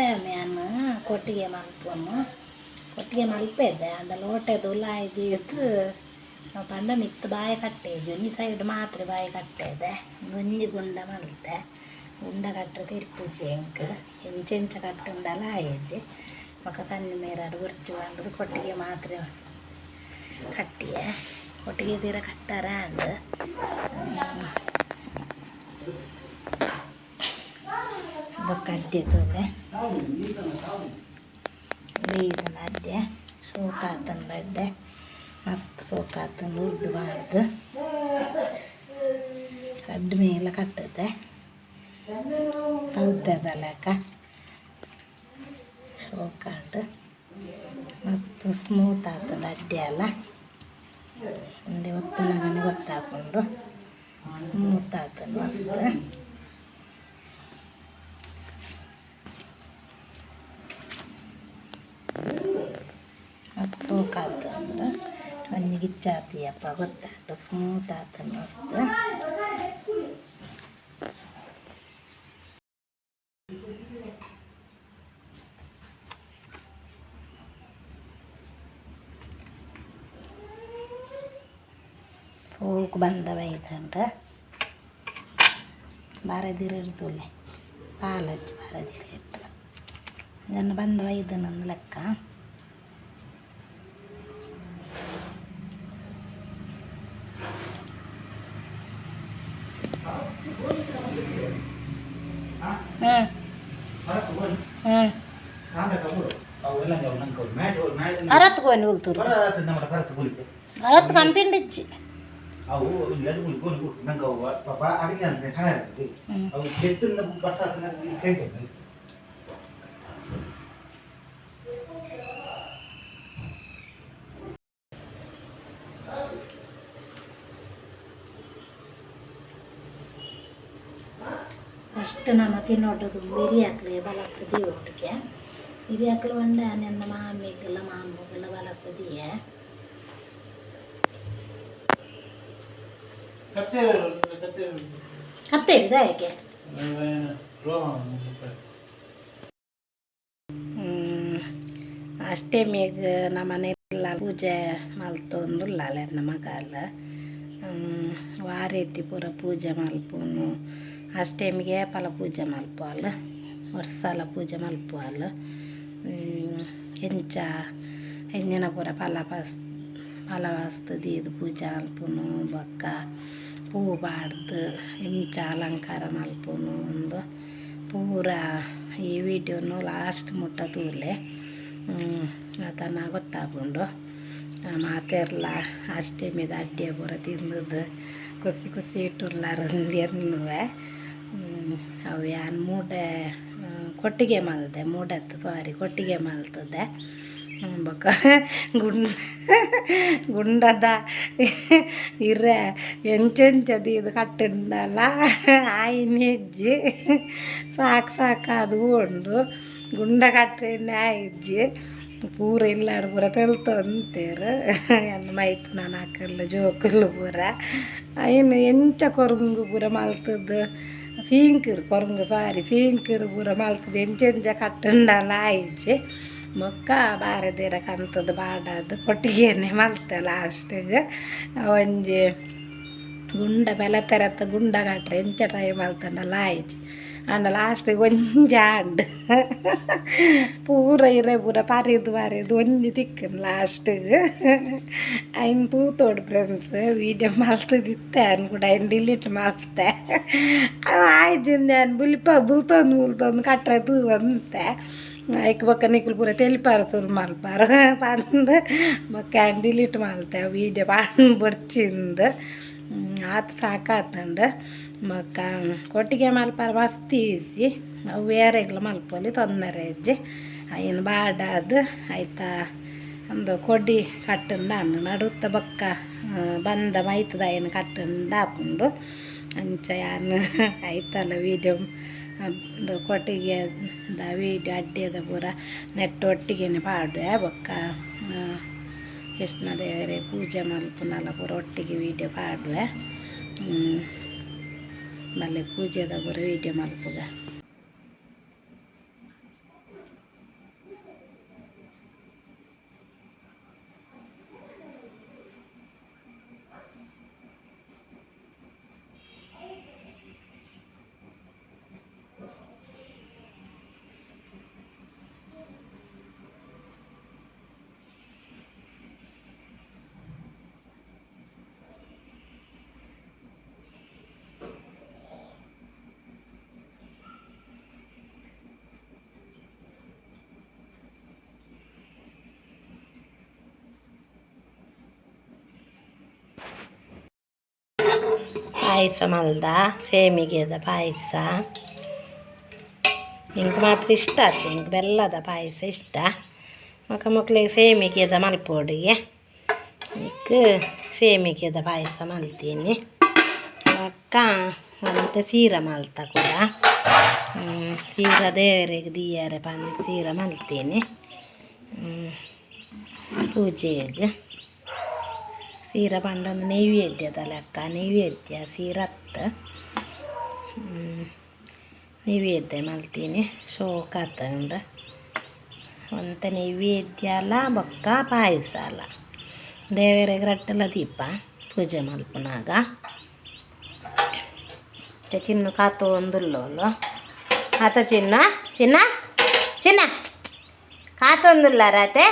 ನಾನು ಕೊಟ್ಟಿಗೆ ಮಲ್ಪನು ಕೊಟ್ಟಿಗೆ ಮಲ್ಪೆದ್ದೆ ಅಂದ ಲೋಟೆದು ಲಾಯ್ದು ನಾವು ಪಂಡ ಮಿತ್ತು ಬಾಯಿ ಕಟ್ಟೇಜು ಒಂಜಿ ಸೈಡ್ ಮಾತ್ರ ಬಾಯಿ ಕಟ್ಟೇದೆ ಒಂಜಿ ಗುಂಡ ಮಲ್ತೆ ಗುಂಡ ಕಟ್ಟರೆ ತಿರ್ಪಿಸಿ ಎಂಕ್ ಎಂಚೆಂಚ ಕಟ್ಟುಂಡಲ ಆಯೇಜಿ ಮಕ್ಕ ಸಣ್ಣ ಮೇರಾಡು ಉರ್ಚು ಬಂದು ಕೊಟ್ಟಿಗೆ ಮಾತ್ರ ಕಟ್ಟಿಯೆ ಕೊಟ್ಟಿಗೆ ತೀರ ಕಟ್ಟಾರ ಅಂದು ಕಡ್ಡಿದ್ದವೆ ಬೀದನ ಅಡ್ಡೆ ಸೋಕಾತನ ಬಡ್ಡೆ. ಮಸ್ತ್ ಸೋಕಾತನ ಉದ್ದಬಾರ್ದು ಕಡ್ಡು ಮೇಲೆ ಕಟ್ಟದೆ. ತೌದ್ದದಲ್ಲಕ ಸೋಕಾಡು ಮಸ್ತ್ ಸ್ಮೂತ್ ಆಗ್ತದೆ ಅಡ್ಡೆ ಅಲ್ಲ. ಒಂದೇ ಒತ್ತನಗನೆ ಗೊತ್ತಾಕೊಂಡು ಸ್ಮೂತ್ ಮಸ್ತ್ ಸೋಕ್ ಆಗ್ತಂದ್ರೆ ಕಣ್ಣಿಗೆ ಇಚ್ಚಾತೀಯಪ್ಪ ಗೊತ್ತಾಗ್ತದೆ ಸ್ಮೂತ್ ಆತ ಮಸ್ತ್ ಹೋಗಿ ಬಂದವ ಇದಂಟ ಬಾರದಿರ ಇರ್ತುಲ್ಲೆ ಪಾಲಜ್ ಬಾರದಿರ ಇರ್ತದೆ ಜನ ಬಂದವ ಇದನ್ನೊಂದು ಲೆಕ್ಕ. ಹ್ಞೂ ಹ್ಞೂ ಅರತ್ಕೋನಿ ಉಲ್ತೂರು ಅರತ್ ಕಂಪಿಂಡಿಚ್ಚಿ ಅವು ಎರಡು ಮುಲ್ಕೊಂಡು ನಂಗೆ ಅವು ಪಾಪ ಅಡಿಗೆ ಅಂದ್ರೆ ಕಣ ಇರ್ತದೆ ಹ್ಮ್. ಅವು ಕೆತ್ತನ್ನ ಬರ್ಸಾತನ ತೆಗ್ದು ಅಷ್ಟು ನಮ್ಮ ತಿನ್ನೊಡ್ಡದು ಬಿರಿಯಾಕ್ಲೆ ಬಲಸದಿ ಒಟ್ಟಿಗೆ. ಬಿರಿಯಾಕ್ಲು ಬಂಡ ನನ್ನ ಮಾಮಿಗೆಲ್ಲ ಮಾಮೂಗೆಲ್ಲ ಬಲಸದಿಯೇ. ಕತ್ತೆ ಕತ್ತೆ ಕತ್ತೆ ಇದೆ ಯಾಕೆ ಅಷ್ಟೇಮಿಗೆ ನಮ್ಮ ಮನೆಯಲ್ಲ ಪೂಜೆ ಮಲ್ತೊಂದು ಲಾಲೆ ನಮ್ಮ ಮಗಲ್ಲ ವಾರೀತಿ ಪೂರ ಪೂಜೆ ಮಲ್ಪುನು. ಅಷ್ಟೇಮಿಗೆ ಫಲ ಪೂಜೆ ಮಲ್ಪುವಲ್ಲ ವರ್ಷಲ ಪೂಜೆ ಮಲ್ಪುವಲ್ಲ ಎಂಚ ಎಂಜಿನ ಪೂರ ಫಲ ಪಸ್ ಫಲ ವಸ್ತುದಿ ಇದು ಪೂಜೆ ಮಲ್ಪುನು ಬೊಕ್ಕ, ಪೂ ಬಾಡ್ದು, ಎಂಚ ಅಲಂಕಾರ ಮಲ್ಪುನು ಒಂದು ಪೂರ ಈ ವಿಡಿಯೋನು ಲಾಸ್ಟ್ ಮುಟ್ಟ ತೂಲೆ ಆತನ ಗೊತ್ತಾಗ್ಕೊಂಡು ಮಾತೆರ್ಲ ಅಷ್ಟೇ ಮೀದ ಅಡ್ಡೆ ಪೂರ ತಿಂದದ್ದು ಖುಷಿ ಕುಸಿ ಇಟ್ಟುಲ್ಲಾರಂದಿರ್ನುವೆ ಅವು ಯಾನ್ ಮೂಟೆ ಕೊಟ್ಟಿಗೆ ಮಲ್ದೆ ಮೂಡತ್ತು ಸಾರಿ ಕೊಟ್ಟಿಗೆ ಮಲ್ತದೆ. ಬೊಕ್ಕ ಗುಂಡ, ಗುಂಡದ ಇರ್ರೆ ಎಂಚೆಂಚದು ಇದು ಕಟ್ಟುಂಡಲ್ಲ ಆಯಿನ ಹೆಜ್ಜಿ. ಸಾಕು ಸಾಕು ಅದು ಉಂಡು. ಗುಂಡ ಕಟ್ಟೆಣ್ಣೆ ಹೆಜ್ಜಿ. ಪೂರ ಇಲ್ಲಾಡು ಪೂರ ತೆಲ್ತಂತೇರು ಎನ್ನ ಮೈತು ನಾನು ಹಾಕಲ್ಲ ಜೋಕಲ್ಲು ಪೂರ. ಏನು ಎಂಚ ಕೊರಂಗು ಪೂರ ಮಲ್ತದ್ದು ಸೀಂಕಿರು ಕೊರಂಗು ಸಾರಿ ಸೀಂಕಿರು ಪೂರ ಮಲ್ತದ್ದು ಎಂಚೆಂಚ ಕಟ್ಟಂಡ ಆಯಿಜ್ಜಿ ಮೊಕ್ಕ ಬಾರದಿರ ಕಂತದ ಬಾಡದು ಕೊಟ್ಟಿಗೆನೆ ಮಲ್ತ ಲಾಸ್ಟಿಗೆ ಒಂಜಿ ಗುಂಡ ಬೆಲತೆರತ್ತ ಗುಂಡ ಕಟ್ರೆ ಎಂಚ ಟ್ರೈ ಮಲ್ತಂಡ ಆಯ್ಚಿ ಅಂಡ ಲಾಸ್ಟಿಗೆ ಒಂಜಿ ಆಂಡ್ ಪೂರ ಇರೆ ಪೂರ ಪಾರಿದು ಪಾರಿದು ಒಂಜಿ ತಿಕ್ಕನ್ ಲಾಸ್ಟಿಗೆ ಐನ್ ತೂತೋಡು ಫ್ರೆಂಡ್ಸ್ ವೀಡಿಯೋ ಮಲ್ತದಿತ್ತೆ ಅನ್ ಕೂಡ ಐನ್ ಡಿಲೀಟ್ ಮಾಡ್ತೆ ಅವ ಆಯ್ತಿಂದ ಅನ್ ಬುಲಿಪ ಬುಲ್ತೊಂದು ಬುಲ್ತೊಂದು ಕಟ್ರೆ ತೂ ಅಂತೆ ಐಕ್ ಬೊಕ್ಕ ನಿಕ್ಲು ಪೂರ ತೆಲಿಪಾರ ಸುರು ಮಲ್ಪಾರ ಪಂದು ಬೊಕ್ಕ ಡಿಲೀಟ್ ಮಲ್ತೆ ವೀಡಿಯೋ ಪಾಂಡ್ ಬಡ್ಚಿಂದು ಆತು ಸಾಕಾತಂಡು ಬೊಕ್ಕ ಕೊಟ್ಟಿಗೆ ಮಲ್ಪಾರ ಮಸ್ತ್ ಈಸಿ ಅವು ಬೇರೆಗ್ಲ ಮಲ್ಪೊಲಿ ತೊಂದರೆ ಇಜ್ಜಿ. ಅಯ್ಯನ ಬಾಡಾದು ಆಯ್ತಾ, ಒಂದು ಕೊಡಿ ಕಟ್ಟಂಡು ಹಣ್ಣು ನಡುತ್ತ ಬೊಕ್ಕ ಬಂದ ಮೈತದ ಏನು ಕಟ್ಟಂಡು ಹಾಕೊಂಡು ಅಂಚ ಯಾನು ಆಯ್ತಲ್ಲ ವೀಡಿಯೋ ಒಂದು ಕೊಟ್ಟಿಗೆ ದ ವೀಡಿಯೋ ಅಡ್ಡಿಯದ ಪೂರ ನೆಟ್ಟು ಒಟ್ಟಿಗೆನೆ ಪಾಡುವೆ ಬೊಕ್ಕ. ಕೃಷ್ಣ ದೇವರೇ ಪೂಜೆ ಮಲ್ಪುನಲ್ಲ ಪೂರ ಒಟ್ಟಿಗೆ ವೀಡಿಯೋ ಪಾಡುವೆ. ಮಲ್ಲೆ ಪೂಜೆದ ಬರೋ ವೀಡಿಯೋ ಮಲ್ಪುಗ ಪಾಯಸ ಮಲ್ದ ಸೇಮಿಗೆದ ಪಾಯಸ. ಹಿಂಗೆ ಮಾತ್ರ ಇಷ್ಟ ಆಯ್ತು ಹಿಂಗೆ ಬೆಲ್ಲದ ಪಾಯಸ ಇಷ್ಟ? ಮಕ್ಕ ಮಕ್ಕಳಿಗೆ ಸೇಮಿಗೆದ ಮಲ್ಪೋಡಿಗೆ. ಈಗ ಸೇಮಿಗೆದ ಪಾಯಸ ಮಲ್ತೀನಿ. ಅಕ್ಕ ಮತ್ತು ಸೀರ ಮಲ್ತ ಕೂಡ. ಸೀರ ದೇವರಿಗೆ ದಿಯಾರೆ ಬಂದು ಸೀರ ಮಲ್ತೀನಿ. ಪೂಜೆಗೆ. ಸೀರ ಪಂಡೊಂದು ನೈವೇದ್ಯದ ಲೆಕ್ಕ ನೈವೇದ್ಯ ಸೀರತ್ತ ನೈವೇದ್ಯ ಮಲ್ತೀನಿ ಶೋಕ ತಂದು ಒಂತ ನೈವೇದ್ಯ ಅಲ್ಲ ಬೊಕ್ಕ ಪಾಯಸ ಅಲ್ಲ ದೇವರಿಗೆ ರಟ್ಟಲ ದೀಪ ಪೂಜೆ ಮಲ್ಪನಾಗ ಮತ್ತೆ ಚಿನ್ನು ಕಾತು ಒಂದುಲ್ಲೋಲು ಆತ ಚಿನ್ನ ಚಿನ್ನ ಚಿನ್ನ ಕಾತೊಂದುಲ್ಲ ರಾತೆ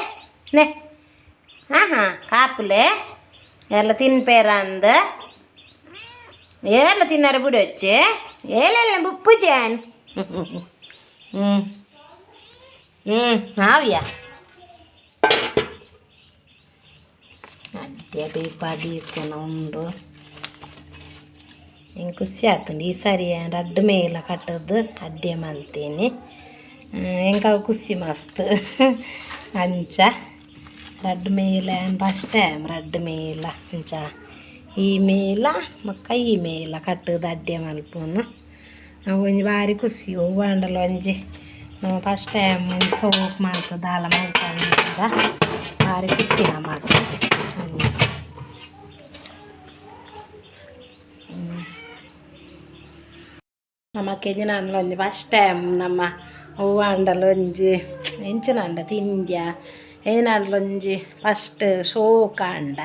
ನೆ ಹಾಂ ಹಾಂ ಕಾಪುಲೆ Yelatin peranda. Yelatin narabu doce. Yelatin bupu jen. Hmm. Hmm. Hmm. ya. Dia bayi padi itu nondo. Yang kusiat nih sari yang rad mele kata deh adia malte nih. Kusi master. Anca. ರಡ್ಡು ಮೇಲ first time ರಡ್ಡು ಮೇಲ ಅಂಚ ಈ ಮೇಲ ಮಕ್ಕ ಈ ಮೇಲ ಕಟ್ಟದು ಅಡ್ಡೆ ಮಲ್ಪುನು ನಾವು ಒಂಜಿ ಬಾರಿ ಖುಷಿ ಹೂವು ಅಂಡಲ ಒಂಜಿ ನಾವು ಫಸ್ಟ್ ಟೈಮ್ ಒಂಜಿ ಸೋಪ್ ಮಾಡ್ತ ದಾಲ ಮಲ್ಪಂದ ಭಾರಿ ಖುಷಿ ನಮ್ಮದು ನಮ್ಮಕ್ಕೆ ನಾನು ಒಂಜಿ ಫಸ್ಟ್ ಟೈಮ್ ನಮ್ಮ ಹೂವು ಅಂಡಲ ಒಂಜಿ ಎಂಚಿನ ಅಂಡ ತಿಂಡ್ಯ ಏನಾಂಡ್ಲ ಒಂಜಿ ಫಸ್ಟ್ ಶೋ ಕಾಂಡ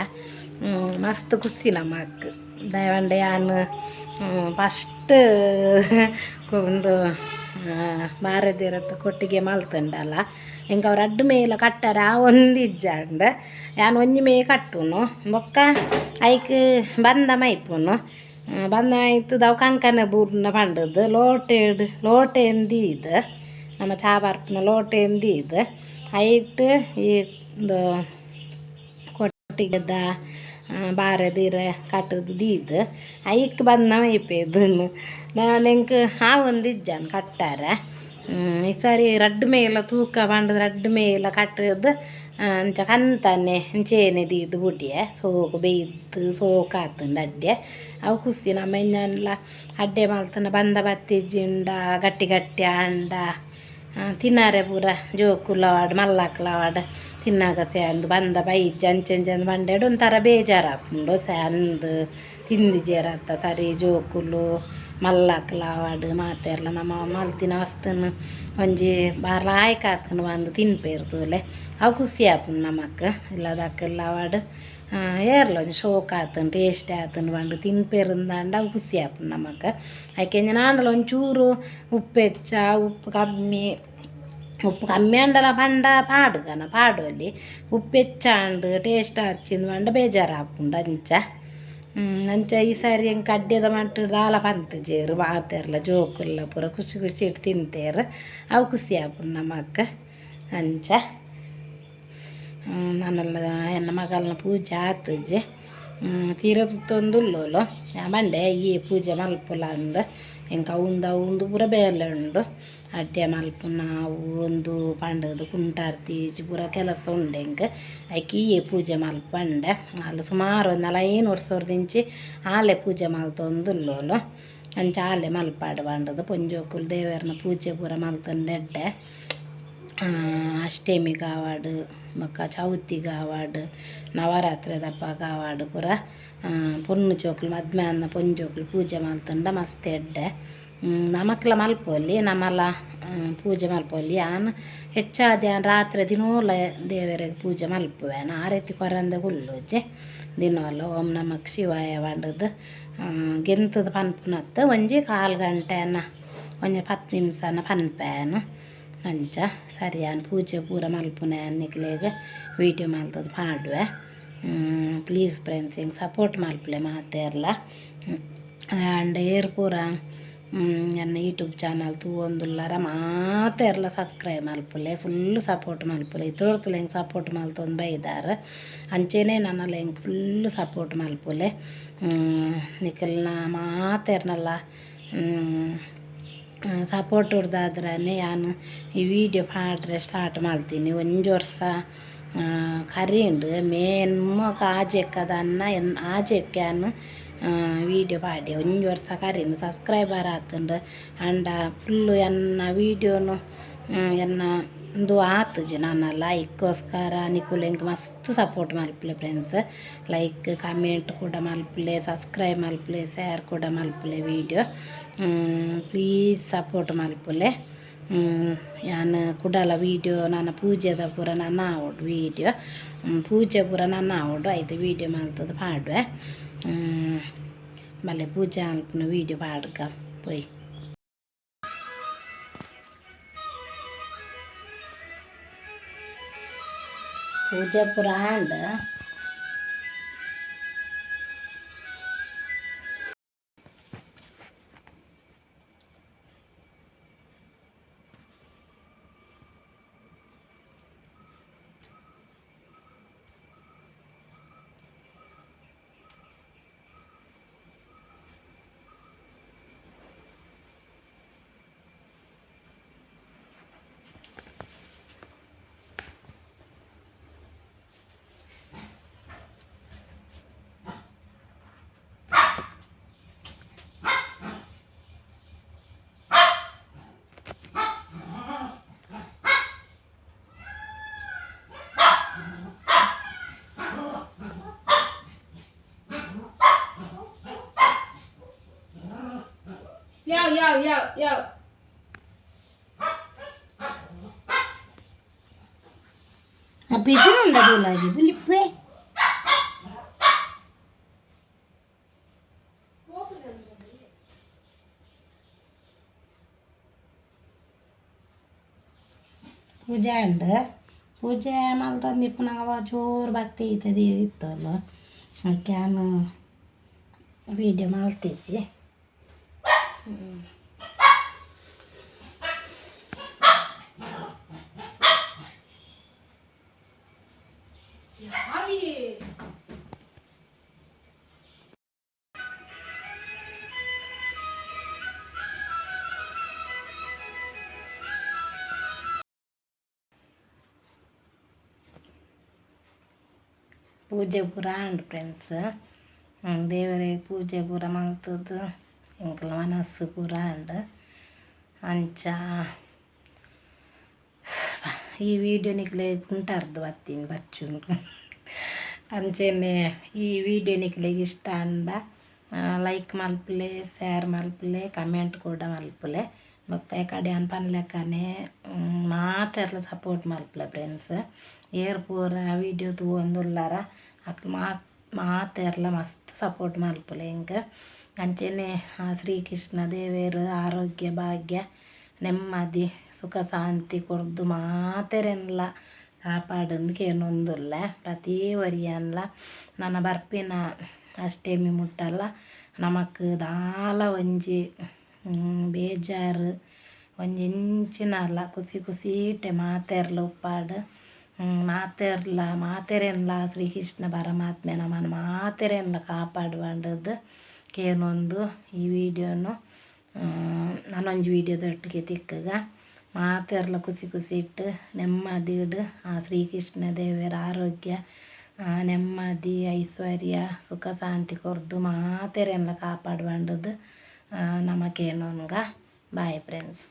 ಮಸ್ತ್ ಖುಷಿ ನಮ್ಮಕ್ ದಯವಂಡೆ ಯಾನು ಫಸ್ಟ್ ಒಂದು ಬಾರದಿರತ್ತ ಕೊಟ್ಟಿಗೆ ಮಲ್ತುಂಡಲ್ಲ. ಎಂಕ ಅವ್ರು ಅಡ್ಡ ಮೇಲ ಕಟ್ಟಾರ ಆ ಒಂದು ಇಜ್ಜಂಡ. ಯಾನ್ ಒಂಜಿ ಮೇ ಕಟ್ಟುನು, ಬೊಕ್ಕ ಐಕ್ ಬಂದ ಮೈಪುನು. ಬಂದ ಆಯ್ತು ಅವು ಕಂಕನ ಬೂರ್ನ ಪಂಡದು, ಲೋಟೆಡ್ ಲೋಟೆ ಎಂದೀದ ನಮ್ಮ ಚಾ ಬರ್ಪುನ ಲೋಟೆ ಐಟ್ ಈ ಒಂದು ಕೊಟ್ಟಿಗೆದ ಬಾರದಿರ ಕಟ್ಟದು ದೀದ್ ಐಕ್ ಬಂದ ಇಪ್ಪೇದನ್ನು ನಾನು ಹಾ ಒಂದು ಇಜ್ಜಾನ್ ಕಟ್ಟಾರ. ಈ ಸಾರಿ ರಡ್ಡು ಮೇಲ ತೂಕ ಬಂಡದ ರಡ್ಡು ಮೇಲ ಕಟ್ಟದು ಅಂಚ ಕಂತಾನೆ ಅಂಚೇನೆ ದೀದು ಬುಡ್ಯ. ಸೋಕು ಬೇಯ್ದು ಸೋಕಾತಂಡ ಅಡ್ಡೆ ಅವು ಖುಷಿ ನಮ್ಮ ಅಡ್ಡೆ ಮಲ್ತನ ಬಂದ ಬತ್ತಿಜ್ಜಿಂಡ ಗಟ್ಟಿ ಗಟ್ಟಿ ಅಂಡ ಆ, ತಿನ್ನಾರೆ ಪೂರ. ಜೋಕುಲವಾಡ್, ಮಲ್ಲಾಕ್ಲವಾಡ್. ತಿನ್ನಾಗ ಸ್ಯಾಂದು, ಬಂದ ಬೈಜ್ ಅಂಚೆಂಚಂದು ಬಂಡೆಡು ಒಂಥರ ಬೇಜಾರಾಪುಂಡು ಸ್ಯಾಂದು. ತಿಂದು ಜೇರತ್ತ ಸರಿ, ಜೋಕುಲು, ಮಲ್ಲಾಕ್ಲವಾಡ್, ಮಾತೆರ್ಲ ನಮ್ಮ ಮಲ್ತಿನ ವಸ್ತುನು. ಒಂಜಿ ಬಾರ್ ಆಯ್ಕಾತನು ಬಂದು ತಿನ್ಪೇರ್ತೂಲೆ ಅವು ಖುಷಿ ಆಪುಂಡು ನಮಕ್. ಇಲ್ಲದಕ್ಕೆಲ್ಲವಾಡ್ ಏರ್ಲ ಒಂಜಿ ಶೋಕ್ ಆತನ್ ಟೇಸ್ಟ್ ಆತನ್ ಬಂದು ತಿನ್ಪೇರಿಂದಾಂಡ ಅವು ಖುಷಿ ಆಪುಂಡು ನಮಕ್ ಐಕೆ ನಾಂಡಲ ಒಂಚೂರು ಉಪ್ಪು ಹೆಚ್ಚ, ಉಪ್ಪು ಕಮ್ಮಿ ಉಪ್ಪು ಕಮ್ಮಿ ಅಂಡಲ ಪಂಡ ಪಾಡುಗನ, ಪಾಡುವಲ್ಲಿ. ಉಪ್ಪು ಹೆಚ್ಚಾಂಡು ಟೇಸ್ಟ್ ಹಚ್ಚಿಂದು ಪಂಡ ಬೇಜಾರು ಆಪುಂಡು ಅಂಚ ಅಂಚ ಈ ಸಾರಿ ಹೆಂಗೆ ಕಡ್ಡೆದ ಮಟ್ಟು ದಾಲ ಪಂತ ಜೇರು ಮಾತೆರ್ಲ ಜೋಕುಲ್ಲ ಪೂರ ಖುಷಿ ಖುಷಿ ಇಟ್ಟು ತಿಂತೇರು. ಅವು ಖುಷಿ ಆಪುಂಡು ನಮಕ್ ಅಂಚ. ನನ್ನೆಲ್ಲ ಎನ್ನ ಮಗಲ್ನ ಪೂಜೆ ಆತಜ್ಜೆ ತೀರ ತುತ್ತೊಂದುಲ್ಲೋಲು ಮಂಡೆ ಈ ಪೂಜೆ ಮಲ್ಪುಲ ಅಂದ. ಎಂಕ ಅವಂದು ಅವಂದು ಪೂರ ಬೇಲೆ ಉಂಡು. ಅಡ್ಡೆ ಮಲ್ಪುನ ನಾವು, ಒಂದು ಪಂಡದು ಕುಂಟಾರ್ತೀಜಿ ಪೂರ ಕೆಲಸ ಉಂಡೆ ಎಂಕ. ಆಕೆ ಈ ಪೂಜೆ ಮಲ್ಪಂಡೆ ಅಲ್ಲಿ ಸುಮಾರು ಒಂದು ನಲವೈನು ವರ್ಷದಿಂಚಿ ಆಲೆ ಪೂಜೆ ಮಲ್ತೊಂದುಲ್ಲೋಲು ಅಂಚ ಆಲೆ ಮಲ್ಪಾಡು ಪಂಡದು ಪೊಂಜೋಕುಲು ದೇವರನ ಪೂಜೆ ಪೂರ ಮಲ್ತೊಂಡೆಡ್ಡೆ ಅಷ್ಟೇಮಿ ಅಷ್ಟಮಿಗೆ ಚೌತಿಗೆ ಆವಾಡು ನವರಾತ್ರಿ ದಪ್ಪಗ ಆವಾಡು ಪೂರ ಪೊನ್ನು ಚೋಕ್ಲು ಪೊಣ್ಣು ಪೊಂಜೋಕ್ಲು ಪೂಜೆ ಮಲ್ತಂಡ ಮಸ್ತ್ ಎಡ್ಡೆ. ನಮಕ್ಲ ಮಲ್ಪೊಲ್ಲಿ ನಮಲ ಪೂಜೆ ಮಲ್ಪೊಲ್ಲಿ ಆನ್ ಹೆಚ್ಚಾದ ರಾತ್ರಿ ದಿನೋಲ ದೇವರಿಗೆ ಪೂಜೆ ಮಲ್ಪುವೆ. ಆ ರೀತಿ ಕೊರಂದ ಹುಲ್ಲುಜೆ ದಿನೋಲ ಓಂ ನಮಕ್ ಶಿವಾಯ ವಾಂಡದು ಗೆಂತದ ಪನ್ಪುನತ್ತ ಒಂಜಿ ಕಾಲು ಗಂಟೆನ, ಒಂಜಿ ಪತ್ತು ನಿಮಿಷನ ಪನ್ಪೇನ. ಅಂಚ, ಸರಿಯಾನ ಪೂಜೆ ಪೂರ ಮಲ್ಪುನೆ ಅನ್ನಿಕ್ಲೆಗ್ ವೀಡಿಯೋ ಮಲ್ತದ ಪಾಡುವೆ. ಪ್ಲೀಸ್ ಫ್ರೆಂಡ್ಸ್ ಹಿಂಗೆ ಸಪೋರ್ಟ್ ಮಲ್ಪಲೆ ಮಾತೆರ್ಲ ಆಂಡ ಏರ್ ಪೂರ ನನ್ನ ಯೂಟ್ಯೂಬ್ ಚಾನಲ್ ತೂವೊಂದುಲ್ಲರ ಮಾತೆರ್ಲ ಸಬ್ಸ್ಕ್ರೈಬ್ ಮಲ್ಪುಲೆ ಫುಲ್ಲು ಸಪೋರ್ಟ್ ಮಲ್ಪುಲೆ. ತೋರ್ತುಲೆ ಹೆಂಗೆ ಸಪೋರ್ಟ್ ಮಲ್ತೊಂದು ಬೈದಾರ. ಅಂಚೆನೇ ನನ್ನಲ್ಲಿ ಹೆಂಗೆ ಫುಲ್ಲು ಸಪೋರ್ಟ್ ಮಲ್ಪುಲೆ. ನಿಖಲ್ನ ಮಾತೆರ್ನಲ್ಲ ಸಪೋರ್ಟ್ ಹೊಡ್ದಾದ್ರೆ ನಾನು ಈ ವಿಡಿಯೋ ಪಾಡ್ರೆ ಸ್ಟಾರ್ಟ್ ಮಾಡ್ತೀನಿ. ಒಂದು ವರ್ಷ ಕರಿ ಉಂಡು. ಆಜೆಕ್ಕದ ಆಜೆಕ್ಕದನ್ನ ಎನ್ ಆಜೆಕ್ಕಾನು ವೀಡಿಯೋ ಪಾಡಿ ಒಂಜಿ ವರ್ಷ ಕರೀನು. ಸಬ್ಸ್ಕ್ರೈಬರ್ ಆತುಂಡು. ಅಂಡ ಫುಲ್ಲು ಎನ್ನ ವೀಡಿಯೋನು ಎನ್ನ ಒಂದು ಆತುಜಿ ನನ್ನ ಲೈಕ್ಗೋಸ್ಕರ ನಿಕುಲು ಹಿಂಗೆ ಮಸ್ತ್ ಸಪೋರ್ಟ್ ಮಲ್ಪುಲೆ ಫ್ರೆಂಡ್ಸ್ ಲೈಕ್ ಕಮೆಂಟ್ ಕೂಡ ಮಲ್ಪುಲೆ ಸಬ್ಸ್ಕ್ರೈಬ್ ಮಲ್ಪಲೆ ಶೇರ್ ಕೂಡ ಮಲ್ಪುಲೆ ವೀಡಿಯೋ ಪ್ಲೀಸ್ ಸಪೋರ್ಟ್ ಮಲ್ಪಲೆ ಯಾನ್ ಕುಡಲ ವೀಡಿಯೋ ನನ್ನ ಪೂಜೆದ ಪೂರ ನನ್ನ ಆವಡು ವೀಡಿಯೋ ಪೂಜೆ ಪೂರ ನನ್ನ ಆವಡು ಐತೆ ವೀಡಿಯೋ ಮಲ್ತದ ಪಾಡುವೆ. ಮಲ್ಲೆ ಪೂಜೆ ಅನ್ಪುನ ವೀಡಿಯೋ ಪಾಡ್ಕ ಪೊಯ್ ಪೂಜೆ ಪೂರ and 要要要要。Tapi itu nanda dulu lagi beli pe. Puja anda, puja mal tuh nih pun agak wajur bakti tadi itu loh. Nah, Makanya uh, video mal tadi. ಪೂಜೆ ಪೂರ ಉಂಡು ಫ್ರೆಂಡ್ಸ್ ದೇವರಿಗೆ ಪೂಜೆ ಪೂರ ಮಲ್ತದ್ದು ಎಂಕಲ ಮನಸ್ಸು ಪೂರ ಉಂಡು ಅಂಚ ಈ ವಿಡಿಯೋ ನಿಕ್ಲೆ ಕುಂಟಾರ್ದು ಬರ್ತೀನಿ ಬಚ್ಚುಂಡು ಅಂಚೆನೆ ಈ ವಿಡಿಯೋ ನಿಕ್ಲೆಗೆ ಇಷ್ಟ ಅಂಡ ಲೈಕ್ ಮಲ್ಪಲೆ ಶೇರ್ ಮಲ್ಪಲೆ ಕಮೆಂಟ್ ಕೂಡ ಮಲ್ಪಲೆ ಬೊಕ್ಕ ಕಡೆ ಅನ್ ಪನ್ಲೆಕ್ಕನೆ ಮಾತೆರ್ಲ ಸಪೋರ್ಟ್ ಮಲ್ಪಲೆ ಫ್ರೆಂಡ್ಸ್ ಏರ್ ಪೂರ ವಿಡಿಯೋ ತೂವೊಂದುಲ್ಲಾರ ಅಕ್ ಮಾಸ್ ಮಾತೆರ್ಲ ಮಸ್ತ್ ಸಪೋರ್ಟ್ ಮಲ್ಪಲೆ ಇಂಕ ಅಂಚೆನೆ ಆ ಶ್ರೀಕೃಷ್ಣ ದೇವೇರು ಆರೋಗ್ಯ, ಭಾಗ್ಯ, ನೆಮ್ಮದಿ, ಸುಖ, ಶಾಂತಿ ಕೊಡ್ದು ಮಾತೆರೆನ್ಲ. ಕಾಪಾಡಂದು ಕೇನೊಂದುಲ್ಲ ಪ್ರತಿ ವರಿಯನ್ಲ. ನನ್ನ ಬರ್ಪಿನ ಅಷ್ಟೇಮಿ ಮುಟ್ಟಲ್ಲ ನಮಕ್ ದಾಲ ಒಂಜಿ ಬೇಜಾರು, ಒಂಜಿ ಇಂಚಿನಲ್ಲ. ಖುಷಿ ಖುಷಿಟೆ ಮಾತೆರ್ಲ ಉಪ್ಪಾಡು. ಮಾತೆರ್ಲ, ಮಾತೆರೆನ್ಲ ಶ್ರೀಕೃಷ್ಣ ಪರಮಾತ್ಮೆ ನಮ್ಮನ್ನು ಮಾತೆರೆನ್ಲ ಕಾಪಾಡುವಂಡದ್ದು. ಕೇನೊಂದು ಈ ವಿಡಿಯೋನು ನಾನೊಂಜಿ ವಿಡಿಯೋದೊಟ್ಟಿಗೆ ತಿಕ್ಕಗ. ಮಾತೆರ್ಲ ಖುಷಿ ಖುಷಿ ಇಟ್ಟು ನೆಮ್ಮದಿ ಇಡು. ಆ ಶ್ರೀಕೃಷ್ಣ ದೇವರ ಆರೋಗ್ಯ ನೆಮ್ಮದಿ, ಐಶ್ವರ್ಯ, ಸುಖ, ಶಾಂತಿ ಕೊರ್ದು ಮಾತೆರೆನ್ಲ ಕಾಪಾಡ್ಬಂಡದು ನಮಗೇನೋನ್ಗ ಬಾಯ್ ಫ್ರೆಂಡ್ಸ್